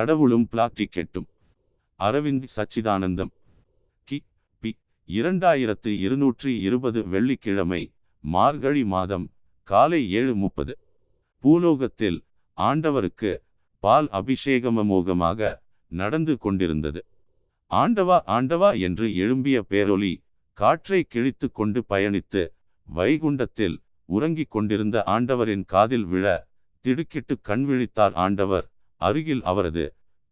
கடவுளும் பிளாட்டிக்கெட்டும் அரவிந்த் சச்சிதானந்தம். கி. பி. இரண்டாயிரத்து இருநூற்றி இருபது வெள்ளிக்கிழமை மார்கழி மாதம் காலை ஏழு முப்பது. பூலோகத்தில் ஆண்டவருக்கு பால் அபிஷேகமமோகமாக நடந்து கொண்டிருந்தது. ஆண்டவா ஆண்டவா என்று எழும்பிய பேரொலி காற்றை கிழித்து கொண்டு பயணித்து வைகுண்டத்தில் உறங்கிக் கொண்டிருந்த ஆண்டவரின் காதில் விழ திடுக்கிட்டு கண் விழித்தார் ஆண்டவர். அருகில் அவரது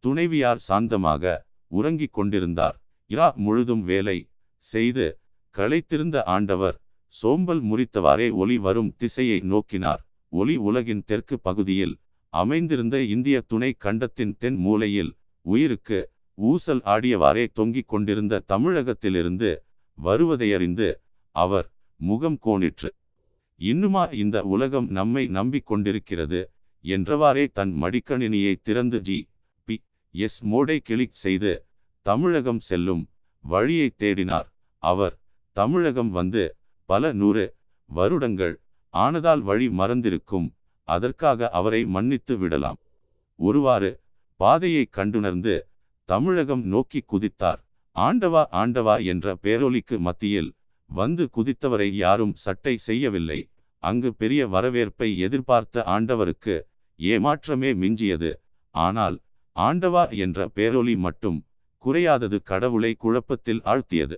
துணைவியார் சாந்தமாக உறங்கிக் கொண்டிருந்தார். இரா முழுதும் வேலை செய்து களைத்திருந்த ஆண்டவர் சோம்பல் முறித்தவாறே ஒளி வரும் திசையை நோக்கினார். ஒளி உலகின் தெற்கு பகுதியில் அமைந்திருந்த இந்திய துணை கண்டத்தின் தென் மூலையில் உயிருக்கு ஊசல் ஆடியவாறே தொங்கிக் கொண்டிருந்த தமிழகத்திலிருந்து வருவதையறிந்து அவர் முகம் கோணிற்று. இன்னுமா இந்த உலகம் நம்மை நம்பிக் கொண்டிருக்கிறது? என்றவாறே தன் மடிக்கணினியை திறந்து ஜி. பி. எஸ். மோடை கிளிக் செய்து தமிழகம் செல்லும் வழியை தேடினார். அவர் தமிழகம் வந்து பல நூறு வருடங்கள் ஆனதால் வழி மறந்திருக்கும். அதற்காக அவரை மன்னித்து விடலாம். ஒருவாறு பாதையை கண்டுணர்ந்து தமிழகம் நோக்கி குதித்தார். ஆண்டவா ஆண்டவா என்ற பேரொலிக்கு மத்தியில் வந்து குதித்தவரை யாரும் சட்டை செய்யவில்லை. அங்கு பெரிய வரவேற்பை எதிர்பார்த்த ஆண்டவருக்கு ஏமாற்றமே மிஞ்சியது. ஆனால் ஆண்டவா என்ற பேரொலி மட்டும் குறையாதது கடவுளை குழப்பத்தில் ஆழ்த்தியது.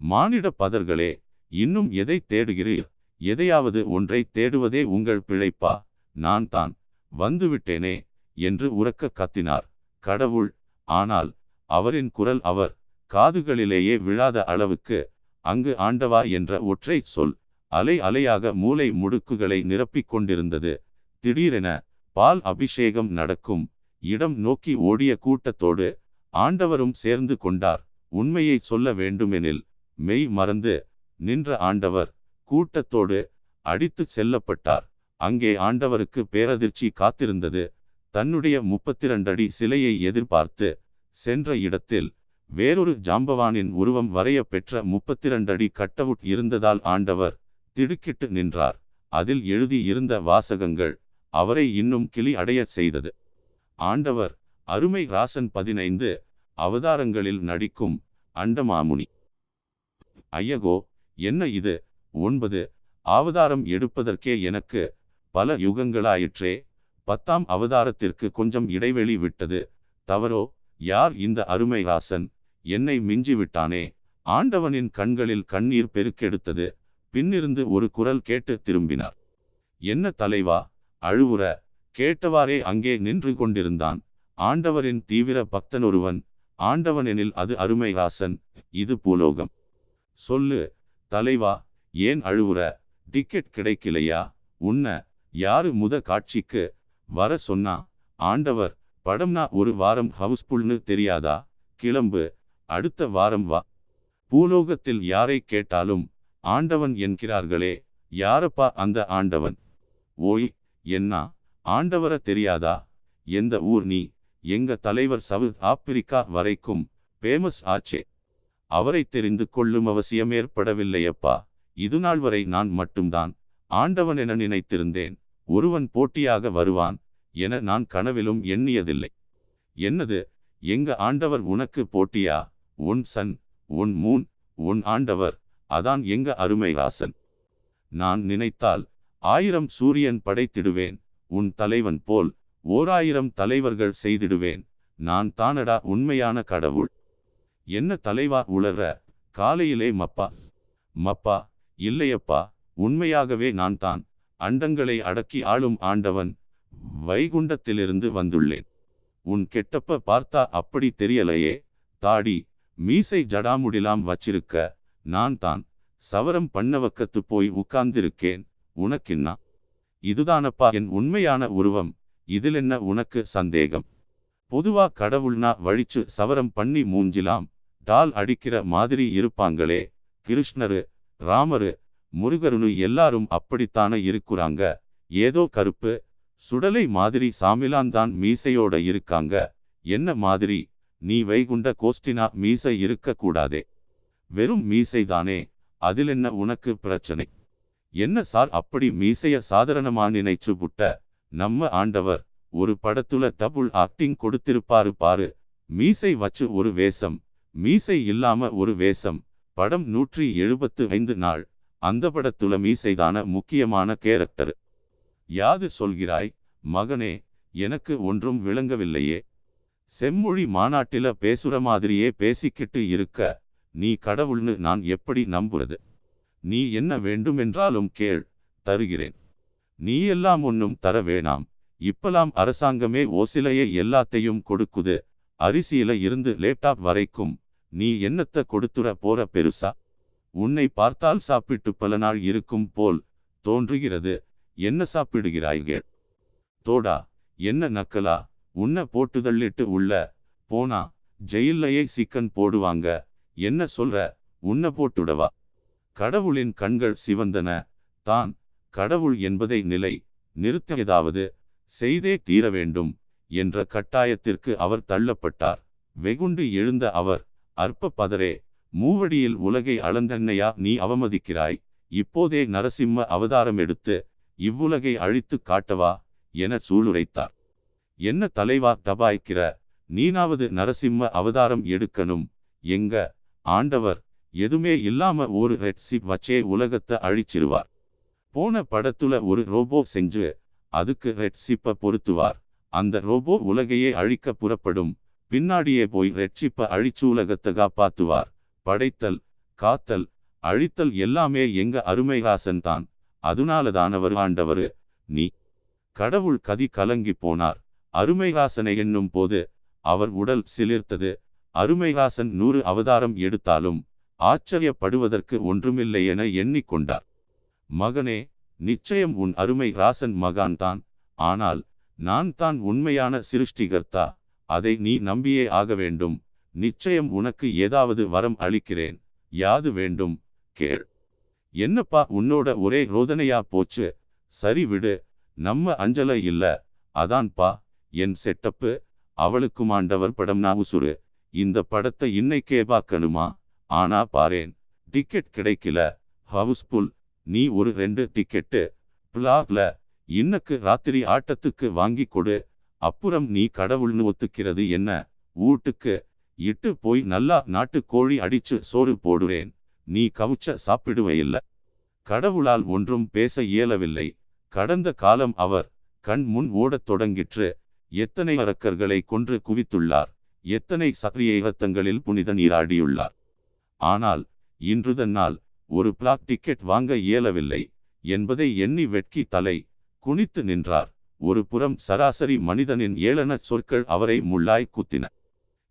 மானிட பதர்களே இன்னும் எதை தேடுகிறீர்? எதையாவது ஒன்றை தேடுவதே உங்கள் பிழைப்பா? நான் தான் வந்துவிட்டேனே என்று உறக்க கத்தினார். கடவுள் ஆனால் அவரின் குரல் அவர் காதுகளிலேயே விழாத அளவுக்கு அங்கு ஆண்டவா என்ற ஒற்றை சொல் அலை அலையாக மூளை முடுக்குகளை நிரப்பிக் கொண்டிருந்தது. திடீரென பால் அபிஷேகம் நடக்கும். இடம் நோக்கி ஓடிய கூட்டத்தோடு ஆண்டவரும் சேர்ந்து கொண்டார். உண்மையை சொல்ல வேண்டுமெனில் மெய் மறந்து நின்ற ஆண்டவர் கூட்டத்தோடு அடித்துச் செல்லப்பட்டார். அங்கே ஆண்டவருக்கு பேரதிர்ச்சி காத்திருந்தது. தன்னுடைய முப்பத்திரண்டடி சிலையை எதிர்பார்த்து சென்ற இடத்தில் வேறொரு ஜாம்பவானின் உருவம் வரைய பெற்ற முப்பத்திரண்டடி கட்டவுட் இருந்ததால் ஆண்டவர் திடுக்கிட்டு நின்றார். அதில் எழுதி இருந்த வாசகங்கள் அவரை இன்னும் கிளி அடையச் செய்தது. ஆண்டவர் அருமை ராசன் பதினைந்து அவதாரங்களில் நடிக்கும் அண்டமாமுனி. ஐயகோ என்ன இது? ஒன்பது அவதாரம் எடுப்பதற்கே எனக்கு பல யுகங்களாயிற்றே. பத்தாம் அவதாரத்திற்கு கொஞ்சம் இடைவெளி விட்டது. தவறோ யார் இந்த அருமை ராசன்? என்னை மிஞ்சிவிட்டானே. ஆண்டவனின் கண்களில் கண்ணீர் பெருக்கெடுத்தது. பின்னிருந்து ஒரு குரல் கேட்டு திரும்பினார். என்ன தலைவா? அழுவுற கேட்டவாறே அங்கே நின்று கொண்டிருந்தான். ஆண்டவரின் தீவிர பக்தனொருவன் ஆண்டவனெனில் அது அருமை ராசன் இது பூலோகம். சொல்லு தலைவா ஏன் அழுவுற டிக்கெட் கிடைக்கலையா உன்ன யாரு முத காட்சிக்கு வர சொன்னா ஆண்டவர் படம்னா ஒரு வாரம் ஹவுஸ்ஃபுல்னு தெரியாதா கிளம்பு அடுத்த வாரம் வா. பூலோகத்தில் யாரை கேட்டாலும் ஆண்டவன் என்கிறார்களே யாரப்பா அந்த ஆண்டவன்? ஓய் என்ன? ஆண்டவர தெரியாதா? எந்த ஊர் நீ? எங்க தலைவர் சவுத் ஆப்பிரிக்கா வரைக்கும் பேமஸ் ஆச்சே. அவரை தெரிந்து கொள்ளும் அவசியம் ஏற்படவில்லையப்பா. இது நாள் வரை நான் மட்டும்தான். ஆண்டவன் என நினைத்திருந்தேன். ஒருவன் போட்டியாக வருவான் என நான் கனவிலும் எண்ணியதில்லை. என்னது? எங்க ஆண்டவர் உனக்கு போட்டியா? உன் சன் உன் மூன் உன் ஆண்டவர். அதான் எங்க அருமை ராசன். நான் நினைத்தால் ஆயிரம் சூரியன் படைத்திடுவேன் உன் தலைவன் போல் ஓராயிரம் தலைவர்கள் செய்திடுவேன் நான் தானடா உண்மையான கடவுள்? என்ன தலைவா உளற காலையிலே மப்பா. மப்பா இல்லையப்பா உண்மையாகவே நான் தான் அண்டங்களை அடக்கி ஆளும் ஆண்டவன் வைகுண்டத்திலிருந்து வந்துள்ளேன். உன் கெட்டப்ப பார்த்தா அப்படி தெரியலையே தாடி மீசை ஜடாமுடிலாம் வச்சிருக்க நான் தான் சவரம் பண்ணவக்கத்து போய் உட்கார்ந்திருக்கேன் உனக்கின்னா? இதுதானப்பா என் உண்மையான உருவம். இதில் என்ன உனக்கு சந்தேகம்? பொதுவா கடவுள்னா வழிச்சு சவரம் பண்ணி மூஞ்சிலாம் டால் அடிக்கிற மாதிரி இருப்பாங்களே. கிருஷ்ணரு ராமரு முருகருனு எல்லாரும் அப்படித்தானே இருக்குறாங்க. ஏதோ கருப்பு சுடலை மாதிரி சாமிலான்தான் மீசையோட இருக்காங்க. என்ன மாதிரி? நீ வைகுண்ட கோஷ்டினா மீசை இருக்க கூடாதே வெறும் மீசைதானே. அதில் என்ன உனக்கு பிரச்சனை? என்ன சார் அப்படி மீசைய சாதாரணமா நினைச்சு புட்ட? நம்ம ஆண்டவர் ஒரு படத்துல டபுள் ஆக்டிங் கொடுத்திருப்பாரு பாரு. மீசை வச்சு ஒரு வேஷம் மீசை இல்லாம ஒரு வேஷம். படம் நூற்றி எழுபத்து ஐந்து நாள். அந்த படத்துல மீசைதான முக்கியமான கேரக்டர். யாது சொல்கிறாய் மகனே எனக்கு ஒன்றும் விளங்கவில்லையே. செம்மொழி மாநாட்டில பேசுற மாதிரியே பேசிக்கிட்டு இருக்க நீ கடவுள்னு நான் எப்படி நம்புறது? நீ என்ன வேண்டுமென்றாலும் கேள் தருகிறேன். நீ எல்லாம் ஒன்னும் தர வேணாம். இப்பலாம் அரசாங்கமே ஓசிலையே எல்லாத்தையும் கொடுக்குது. அரிசியில இருந்து லேப்டாப் வரைக்கும் நீ என்னத்த கொடுத்துட போற பெருசா? உன்னை பார்த்தால் சாப்பிட்டு பல நாள் இருக்கும் போல் தோன்றுகிறது. என்ன சாப்பிடுகிறாய்கள் தோடா என்ன நக்கலா? உன்னை போட்டுதள்ளிட்டு உள்ள. போனா ஜெயில்லையே சிக்கன் போடுவாங்க. என்ன சொல்ற? உன்னை போட்டுடவா? கடவுளின் கண்கள் சிவந்தன. தான் கடவுள் என்பதை நிலை நிறுத்தியதாவது செய்தே தீர வேண்டும் என்ற கட்டாயத்திற்கு அவர் தள்ளப்பட்டார். வெகுண்டு எழுந்த அவர் அற்ப பதரே மூவடியில் உலகை அளந்தன்னையா நீ அவமதிக்கிறாய்? இப்போதே நரசிம்ம அவதாரம் எடுத்து இவ்வுலகை அழித்து காட்டவா? என சூளுரைத்தார். என்ன தலைவா தபாய்க்கிற? நீனாவது நரசிம்ம அவதாரம் எடுக்கணும். எங்க? ஆண்டவர் எதுமே இல்லாம ஒரு ரெட் சிப் வச்சே உலகத்தை அழிச்சிருவார். போன படத்துல ஒரு ரோபோ செஞ்சு அதுக்கு ரெட் சிப்ப பொருத்துவார். அந்த ரோபோ உலகையே அழிக்க புறப்படும். பின்னாடியே போய் ரெட்ஷிப்பை அழிச்சு உலகத்தை காப்பாத்துவார். படைத்தல் காத்தல் அழித்தல் எல்லாமே எங்க அருமைராசன் தான். அதனாலதான் அவர் ஆண்டவரு. நீ கடவுள் கதி கலங்கி போனார். அருமைராசனை எண்ணும் போது அவர் உடல் சிலிர்த்தது. அருமைராசன் நூறு அவதாரம் எடுத்தாலும் ஆச்சரியப்படுவதற்கு ஒன்றுமில்லை என எண்ணிக்கொண்டார். மகனே நிச்சயம் உன் அருமை ராசன் மகான்தான். ஆனால் நான் தான் உண்மையான சிருஷ்டிகர்த்தா. அதை நீ நம்பியே ஆக வேண்டும். நிச்சயம் உனக்கு ஏதாவது வரம் அளிக்கிறேன். யாது வேண்டும்? கேள். என்னப்பா உன்னோட ஒரே ரோதனையா போச்சு? சரி விடு. நம்ம அஞ்சல இல்ல. அதான்பா என் செட்டப்பு. அவளுக்குமாண்டவர் படம் நாவுசுரு இந்த படத்தை இன்னைக்கே பார்க்கணுமா? ஆனா பாரேன் டிக்கெட் கிடைக்கல. ஹவுஸ்ஃபுல் நீ ஒரு ரெண்டு டிக்கெட்டு பிளாக்ல இன்னக்கு ராத்திரி ஆட்டத்துக்கு வாங்கி கொடு. அப்புறம் நீ கடவுள்னு ஒத்துக்கிறது என்ன? வீட்டுக்கு இட்டு போய் நல்லா நாட்டு கோழி அடிச்சு சோறு போடுறேன். நீ கவுச்ச சாப்பிடுவே கடவுளால் ஒன்றும் பேச இயலவில்லை. கடந்த காலம் அவர் கண் முன் ஓடத் தொடங்கிற்று. எத்தனை அரக்கர்களை கொன்று குவித்துள்ளார். எத்தனை சக்ரிய இரத்தங்களில் புனித நீராடியுள்ளார். ஆனால் இன்று தன்னால் ஒரு பிளாக் டிக்கெட் வாங்க இயலவில்லை என்பதை எண்ணி வெட்கி தலை குனித்து நின்றார். ஒரு புறம் சராசரி மனிதனின் ஏளன சொற்கள் அவரை முள்ளாய் குத்தின.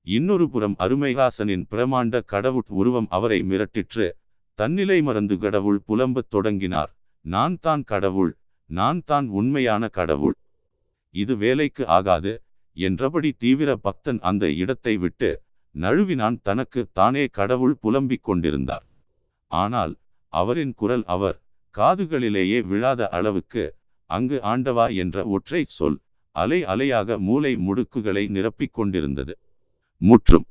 இன்னொரு புறம் அருமைராசனின் பிரமாண்ட கடவுட் உருவம் அவரை மிரட்டிற்று. தன்னிலை மறந்து கடவுள் புலம்பத் தொடங்கினார். நான் தான் கடவுள் நான் தான் உண்மையான கடவுள். இது வேலைக்கு ஆகாது என்றபடி தீவிர பக்தன் அந்த இடத்தை விட்டு நழுவினான் தனக்கு தானே கடவுள் புலம்பிக் கொண்டிருந்தார். ஆனால் அவரின் குரல் அவர் காதுகளிலேயே விழாத அளவுக்கு அங்கு ஆண்டவா என்ற ஒற்றை சொல் அலை அலையாக மூளை முடுக்குகளை நிரப்பிக் கொண்டிருந்தது. முற்றும்.